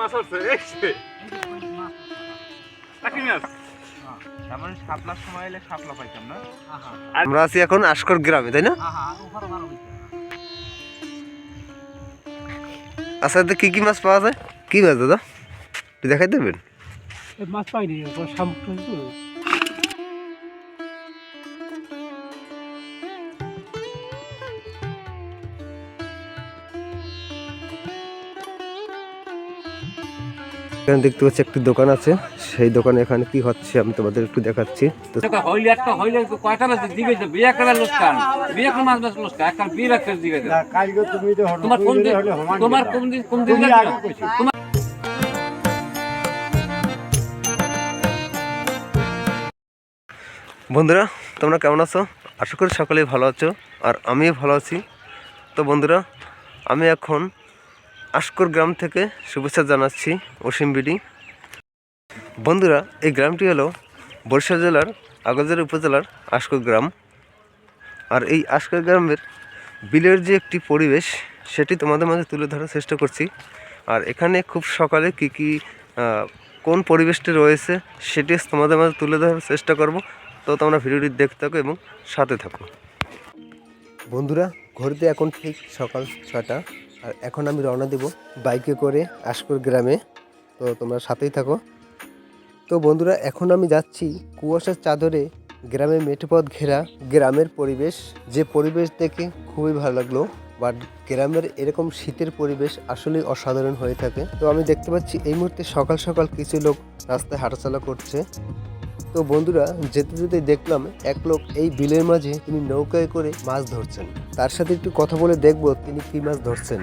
মাছ আসছে মাছ? আমরা আছি এখন আশকর গ্রামে তাই না? আচ্ছা কি কি মাছ পাওয়া যায়? কি মাছ দাদা? দেখাই দেবেন? মাছ পাইনি এখানে দেখতে পাচ্ছি একটি দোকান আছে। সেই দোকানে এখানে কি হচ্ছে আমি তোমাদের একটু দেখাচ্ছি। তো বন্ধুরা তোমরা কেমন আছো? আশা করি সকলেই ভালো আছো আর আমিও ভালো আছি। তো বন্ধুরা আমি এখন আশকর গ্রাম থেকে শুভেচ্ছা জানাচ্ছি অসীম বিডি। বন্ধুরা, এই গ্রামটি হলো বরিশাল জেলার আগলজার উপজেলার আশকর গ্রাম। আর এই আশকর গ্রামের বিলের যে একটি পরিবেশ, সেটি তোমাদের মাঝে তুলে ধরার চেষ্টা করছি। আর এখানে খুব সকালে কি কি কোন পরিবেশটি রয়েছে, সেটি তোমাদের মাঝে তুলে ধরার চেষ্টা করব। তো তোমরা ভিডিওটি দেখতে থাকো এবং সাথে থাকো। বন্ধুরা, ঘড়িতে এখন ঠিক সকাল ছটা আর এখন আমি রওনা দেব বাইকে করে আশকর গ্রামে। তো তোমরা সাথেই থাকো। তো বন্ধুরা, এখন আমি যাচ্ছি কুয়াশার চাদরে গ্রামে মেঠোপথ ঘেরা গ্রামের পরিবেশ। যে পরিবেশ দেখে খুবই ভালো লাগল, বাট গ্রামের এরকম শীতের পরিবেশ আসলেই অসাধারণ হয়ে থাকে। তো আমি দেখতে পাচ্ছি এই মুহূর্তে সকাল সকাল কিছু লোক রাস্তায় হাঁটাচলা করছে। তো বন্ধুরা যেতে যেতে দেখলাম এক লোক এই বিলের মাঝে তিনি নৌকায় করে মাছ ধরছেন। তার সাথে একটু কথা বলে দেখব তিনি কি মাছ ধরছেন।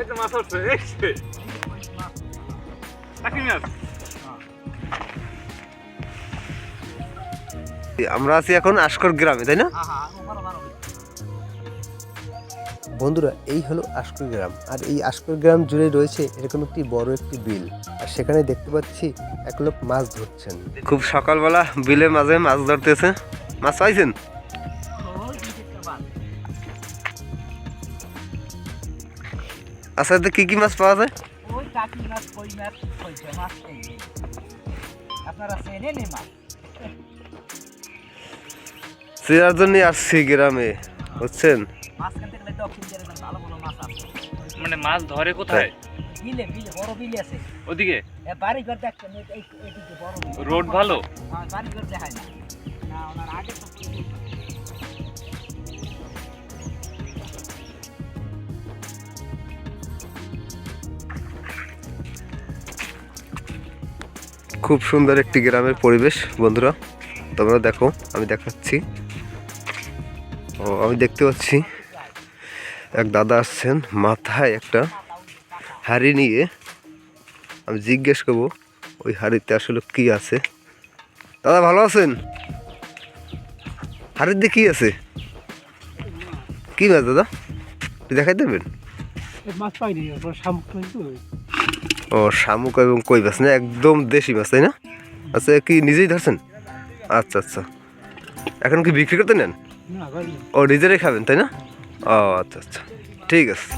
এই তো মাছ হচ্ছে এসছে চাকরি মাছ? আমরা আছি এখন আশকর গ্রামে তাই না? বন্ধুরা এই হলো আশকর গ্রাম। আর এই আশকর গ্রাম জুড়ে রয়েছে এরকম একটি বড় একটি বিল। আর সেখানে দেখতে পাচ্ছি এক লোক মাছ ধরছেন। খুব সকালবেলা বিলের মাঝে মাছ ধরতেছে। মাছ পাইছেন? আচ্ছা এতে কি কি মাছ পাওয়া যায়? চেয়ার জন্য আসছি গ্রামে বুঝছেন? মাছ দক্ষিণ দিকে ভালো ভালো মাছ আছে। মানে মাছ ধরে কোথায়? বিলে বিলে বড় বিলে আছে। ওদিকে? এ বাড়ি ঘর দেখছেন এই এই- এইদিকে বড় রোড ভালো? হ্যাঁ, বাড়ি ঘর দেখায় না। না ওনার আগে তো খুব সুন্দর একটি গ্রামের পরিবেশ বন্ধুরা। তোমরা দেখো আমি দেখাচ্ছি। ও আমি দেখতে পাচ্ছি। এক দাদা আসছেন মাথায় একটা হাড়ি নিয়ে। আমি জিজ্ঞেস করব ওই হাড়িতে আসলে কি আছে? দাদা ভালো আছেন? হাড়িতে কি আছে? কি মাছ দাদা? দেখাই দেবেন? ও শামুক এবং কই মাছ না? একদম দেশি মাছ তাই না? আচ্ছা কি নিজেই ধরছেন? আচ্ছা আচ্ছা। এখন কি বিক্রি করতে নেন? ও নিজেরাই খাবেন তাই না? ও আচ্ছা আচ্ছা। ঠিক আছে।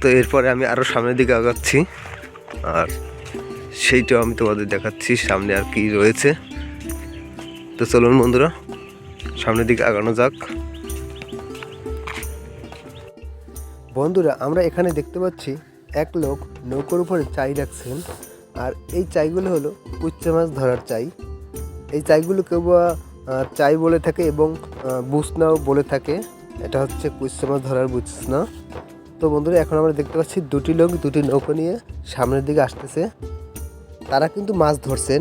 তো এরপরে আমি আরও সামনের দিকে আগাচ্ছি। আর সেইটাও আমি তোমাদের দেখাচ্ছি, সামনে আর কি রয়েছে। তো চলুন বন্ধুরা, সামনের দিকে আগানো যাক। বন্ধুরা, আমরা এখানে দেখতে পাচ্ছি এক লোক নৌকোর উপরে চাই রাখছেন। আর এই চাইগুলো হলো কুচ্চা মাছ ধরার চাই। এই চাইগুলো কেউ বা চাই বলে থাকে এবং বুসনাও বলে থাকে। এটা হচ্ছে কুচ্চা মাছ ধরার বুসনা তো বন্ধুরা, এখন আমরা দেখতে পাচ্ছি দুটি লোক, দুটি নৌকো নিয়ে সামনের দিকে আসতেছে। তারা কিন্তু মাছ ধরছেন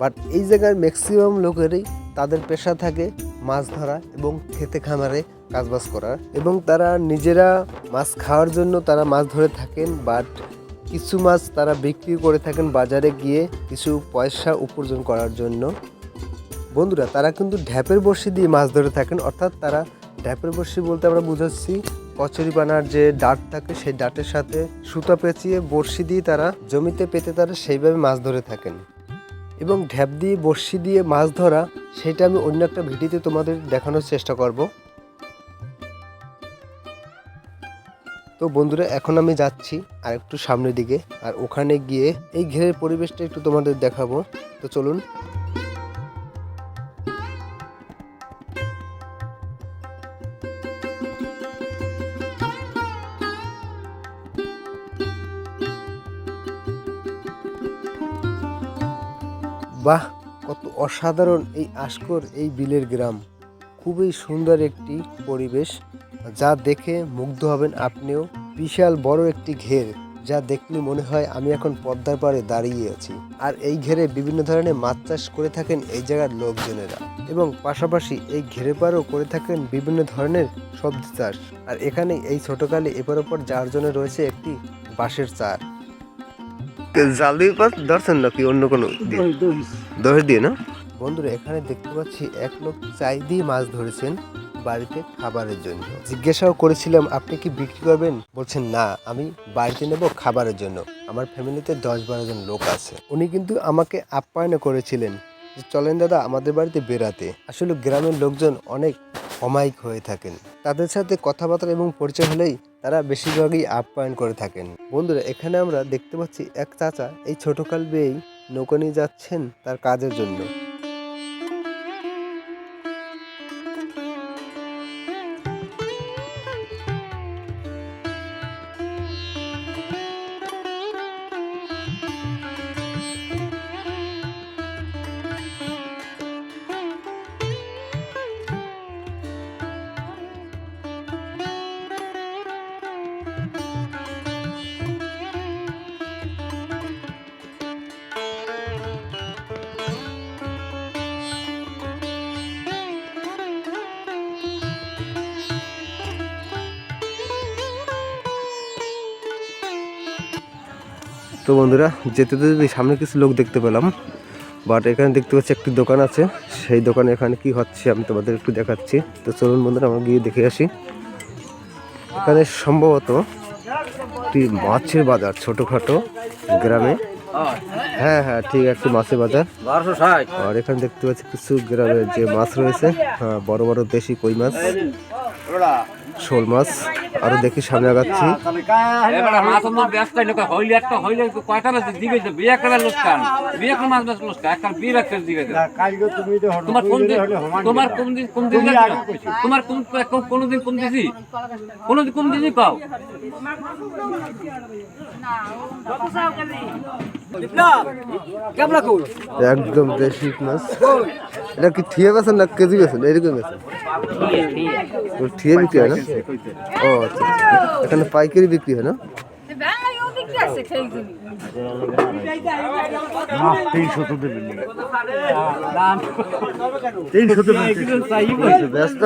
বাট এই জায়গার ম্যাক্সিমাম লোকেরই তাদের পেশা থাকে মাছ ধরা এবং খেতে খামারে কাজবাজ করার এবং তারা নিজেরা মাছ খাওয়ার জন্য তারা মাছ ধরে থাকেন বাট কিছু মাছ তারা বিক্রি করে থাকেন বাজারে গিয়ে কিছু পয়সা উপার্জন করার জন্য। বন্ধুরা, তারা কিন্তু ঢ্যাপের বড়শি দিয়ে মাছ ধরে থাকেন, অর্থাৎ তারা ঢ্যাপের বড়শি বলতে আমরা বুঝাচ্ছি কচুরি বানার যে ডাট থাকে, সেই ডাটের সাথে সুতা পেঁচিয়ে বড়শি দিয়ে তারা জমিতে পেতে তারা সেইভাবে মাছ ধরে থাকেন। এবং ঢ্যাপ দিয়ে বড়শি দিয়ে মাছ ধরা, সেটা আমি অন্য একটা ভিডিওতে তোমাদের দেখানোর চেষ্টা করব। তো বন্ধুরা, এখন আমি যাচ্ছি আর একটু সামনের দিকে, আর ওখানে গিয়ে এই ঘেরের পরিবেশটা একটু তোমাদের দেখাবো। তো চলুন বাহ, কত অসাধারণ এই আশকর এই বিলের গ্রাম। খুবই সুন্দর একটি পরিবেশ যা দেখে মুগ্ধ হবেন আপনিও। বিশাল বড় একটি ঘের যা দেখলে মনে হয় আমি এখন পদ্মার পাড়ে দাঁড়িয়ে আছি। আর এই ঘেরে বিভিন্ন ধরনের মাছ চাষ করে থাকেন এই জায়গার লোকজনেরা। এবং পাশাপাশি এই ঘেরে পাড়ও করে থাকেন বিভিন্ন ধরনের সবজি চাষ। আর এখানে এই ছোটকালে এপার ওপর যার জন্য রয়েছে একটি বাঁশের চার। জাল দিয়ে ধরছেন নাকি অন্য কোনো দশ দিয়ে না? বন্ধুরা এখানে দেখতে পাচ্ছি এক লোক চাই দিয়ে মাছ ধরেছেন বাড়িতে খাবারের জন্য। জিজ্ঞাসাও করেছিলাম আপনি কি বিক্রি করবেন? বলছেন না আমি বাড়িতে নেব খাবারের জন্য। আমার ফ্যামিলিতে দশ বারো জন লোক আছে। উনি কিন্তু আমাকে আপ্যায়ন করেছিলেন যে চলেন দাদা আমাদের বাড়িতে বেড়াতে। আসলে গ্রামের লোকজন অনেক অমায়িক হয়ে থাকেন। তাদের সাথে কথাবার্তা এবং পরিচয় হলেই তারা বেশিরভাগই আপ্যায়ন করে থাকেন। বন্ধুরা, এখানে আমরা দেখতে পাচ্ছি এক চাচা এই ছোটকাল বেয়েই নৌকা নিয়ে যাচ্ছেন তার কাজের জন্য। তো বন্ধুরা যেতে যেতে সামনে কিছু লোক দেখতে পেলাম বাট এখানে দেখতে পাচ্ছি একটি দোকান আছে। সেই দোকানে এখানে কি হচ্ছে আমি তোমাদের একটু দেখাচ্ছি। তো চলুন বন্ধুরা আমরা গিয়ে দেখে আসি। এখানে সম্ভবত একটি মাছের বাজার ছোটোখাটো গ্রামে। হ্যাঁ হ্যাঁ ঠিক একটি মাছের বাজার। আর এখানে দেখতে পাচ্ছি কিছু গ্রামের যে মাছ রয়েছে হ্যাঁ বড় বড় দেশি কই মাছ। শোল মাছ আরও দেখি সামনে আগাচ্ছি। একদম দেশি মাছ। এটা কি ঠিয়ে বেছেন না কেজি বেছেন এরকম বেছেন ও ঠিয়ে বিক্রি হয় না? ও আচ্ছা আচ্ছা। এখানে পাইকারি বিক্রি হয় না? ব্যস্ত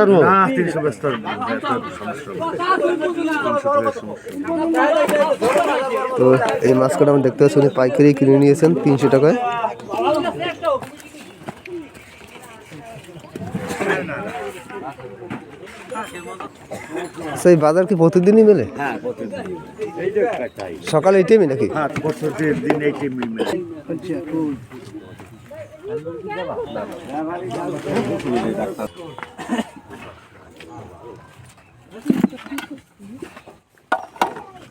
তো এই মাছ কটা আমি দেখতে পাচ্ছি উনি পাইকারি কিনে নিয়েছেন তিনশো টাকায়। সেই বাজার কি প্রতিদিনই মেলে? সকালে এই টাইমে নাকি? মুই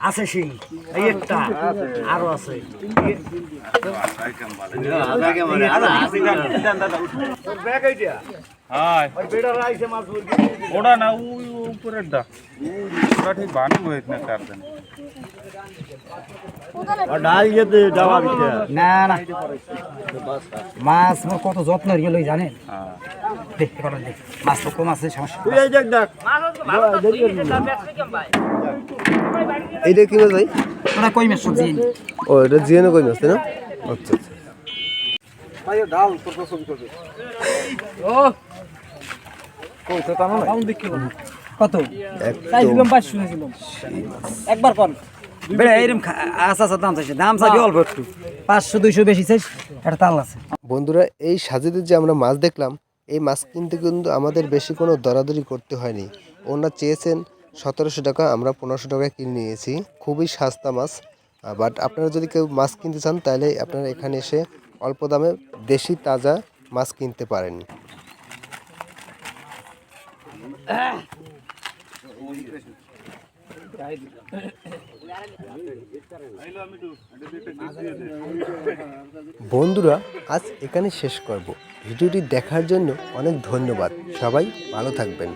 আছে সিং এই একটা আরও আছে ওটা না ওই উপরের দা ওটা ঠিক বানি হয়েছে না কার দেন মাছ মোর কত যত্ন জানেন দেখ মাছ তো কম আছে সমস্যা এইটা কি মাছ ভাই? কই মাছ সবজি? ও এটা জিয়ানো কই মাছ তাই না? আচ্ছা আচ্ছা। কত? একদম। চাইছিলাম পাঁচশো নিয়েছিলাম একবার কর। বেড়া এরকম আচ্ছা আচ্ছা দাম চাইছে। দাম চাইবি অল্প একটু। পাঁচশো দুইশো বেশি চাইছ একটা তাল আছে। বন্ধুরা এই সাজেতে যে আমরা মাছ দেখলাম এই মাছ কিনতে কিন্তু আমাদের বেশি কোনো দরাদরি করতে হয়নি। ওনারা চেয়েছেন সতেরোশো টাকা আমরা পনেরোশো টাকায় কিনে নিয়েছি। খুবই সস্তা মাছ বাট আপনারা যদি কেউ মাছ কিনতে চান, তাহলে আপনারা এখানে এসে অল্প দামে দেশি তাজা মাছ কিনতে পারেন। বন্ধুরা, আজ এখানে শেষ করব। ভিডিওটি দেখার জন্য অনেক ধন্যবাদ। সবাই ভালো থাকবেন।